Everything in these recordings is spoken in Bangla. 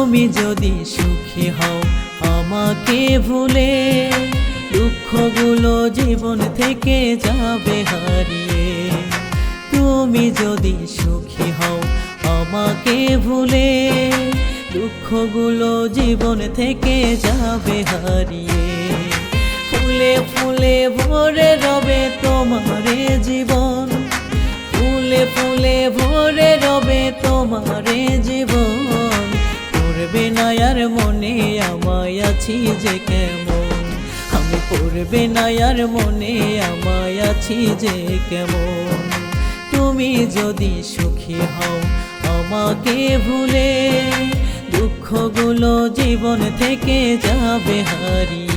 তুমি যদি সুখী হও, আমাকে ভুলে দুঃখগুলো জীবন থেকে যাবে হারিয়ে। তুমি যদি সুখী হও, আমাকে ভুলে দুঃখগুলো জীবন থেকে যাবে হারিয়ে। ফুলে ফুলে ভরে রবে তোমারে জীবন, ফুলে ফুলে ভরে আর মনে আমায় আছি যে কেমন? আমি পড়বে না আর মনে আমায় আছি যে কেমন? তুমি যদি সুখী হও আমাকে ভুলে, দুঃখগুলো জীবন থেকে যাবে হারিয়ে।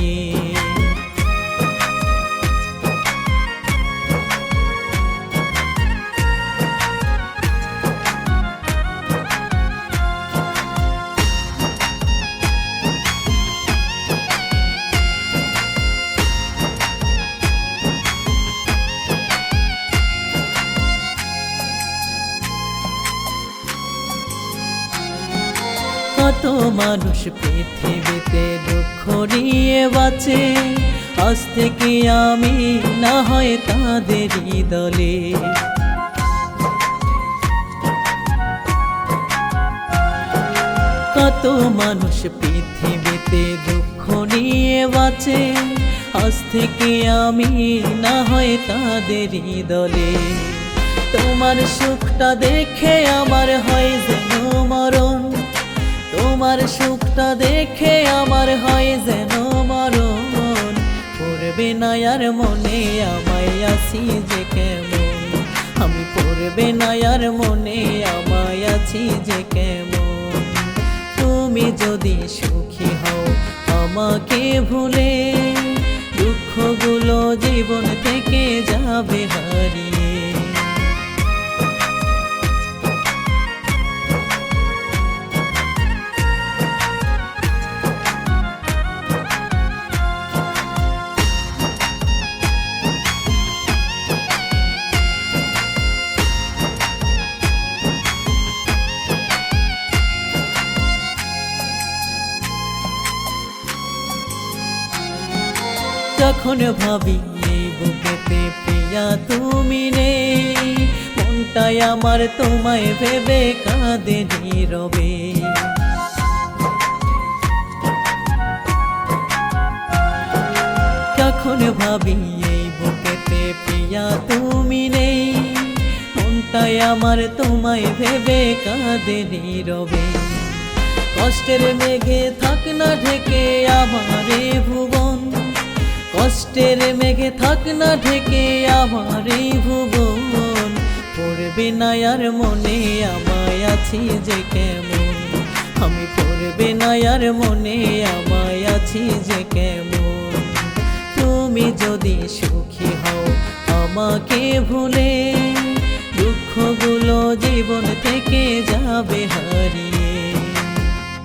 কত মানুষ পৃথিবীতে দুঃখ নিয়ে বাঁচে। আজ থেকে আমি না হয় তাদেরই দলে কত মানুষ পৃথিবীতে দুঃখ নিয়ে বাঁচে। আজ থেকে আমি না হয় তাদেরই দলে তোমার সুখটা দেখে আমার হয় যেন মরণ। তোমার সুখটা দেখে আমার হয় যেন মরণ। পড়বে না আর মনে আমায় আছি যে কেমন। আমি পড়বে না আর মনে আমায় আছি যে কেমন। তুমি যদি সুখী হও আমাকে ভুলে, দুঃখগুলো জীবন থেকে যাবে হারিয়ে। যখন ভাবি বুকেতে প্রিয়া তুমি নেই, মনটাই আমার তোমায় ভেবে কাঁদে নীরবে। যখন ভাবি এই বুকেতে প্রিয়া তুমি নেই, মনটাই আমার তোমায় ভেবে কাঁদে নীরবে। কষ্টের মেঘে থাক না ঢেকে আমারে ভুবন কষ্টের মেঘে থাক না ঢেকে আমার এই ভুবন। পড়বে না আর মনে আমায় আছি যে কেমন। আমি পড়বে না আর মনে আমায় আছি যে কেমন। তুমি যদি সুখী হও আমাকে ভুলে, দুঃখগুলো জীবন থেকে যাবে হারিয়ে।